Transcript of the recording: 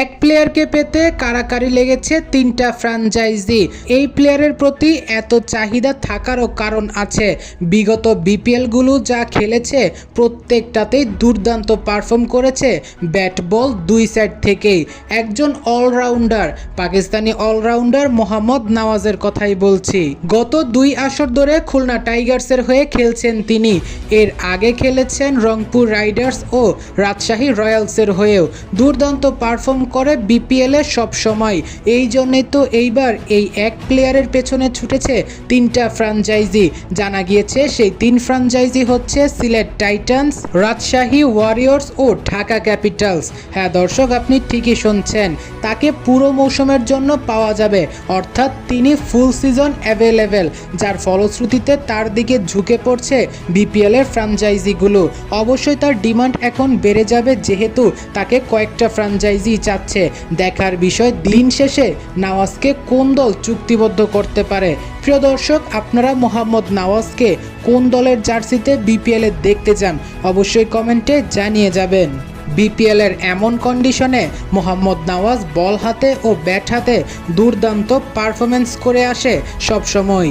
এক প্লেয়ারকে পেতে কারাকারি লেগেছে তিনটা ফ্র্যাঞ্চাইজি এই প্লেয়ারের প্রতি এত চাহিদা থাকারও কারণ আছে। বিগত বিপিএলগুলো যা খেলেছে, প্রত্যেকটাতেই দুর্দান্ত পারফর্ম করেছে ব্যাট বল দুই সাইড থেকেই। একজন অলরাউন্ডার, পাকিস্তানি অলরাউন্ডার মোহাম্মদ নওয়াজের কথাই বলছি। গত দুই আসর ধরে খুলনা টাইগার্সের হয়ে খেলছেন তিনি। এর আগে খেলেছেন রংপুর রাইডার্স ও রাজশাহী রয়্যালসের হয়েও। দুর্দান্ত পারফর্ম করে বিপিএলে সব সময়। এই জন্যই তো এইবার এই এক প্লেয়ারের পেছনে ছুটেছে তিনটা ফ্র্যাঞ্চাইজি জানা গিয়েছে সেই তিন ফ্র্যাঞ্চাইজি হচ্ছে সিলেট টাইটান্স, রাজশাহী ওয়ারিয়র্স ও ঢাকা ক্যাপিটালস হ্যাঁ দর্শক, আপনি ঠিকই শুনছেন। তাকে পুরো মৌসুমের জন্য পাওয়া যাবে। অর্থাৎ তিনি ফুল সিজন অ্যাভেলেবেল যার ফলশ্রুতিতে তার দিকে ঝুঁকে পড়ছে বিপিএল এর ফ্র্যাঞ্চাইজিগুলো অবশ্যই তার ডিমান্ড এখন বেড়ে যাবে, যেহেতু তাকে কয়েকটা ফ্র্যাঞ্চাইজি চাচ্ছে। দেখার বিষয়, দিন শেষে নওয়াজকে কোন দল চুক্তিবদ্ধ করতে পারে? প্রিয় দর্শক, আপনারা মোহাম্মদ নওয়াজকে কোন দলের জার্সিতে বিপিএলে দেখতে চান? অবশ্যই কমেন্টে জানিয়ে যাবেন। বিপিএল এর এমন কন্ডিশনে মোহাম্মদ নওয়াজ বল হাতে ও ব্যাট হাতে দুর্দান্ত পারফরমেন্স করে আসে সবসময়।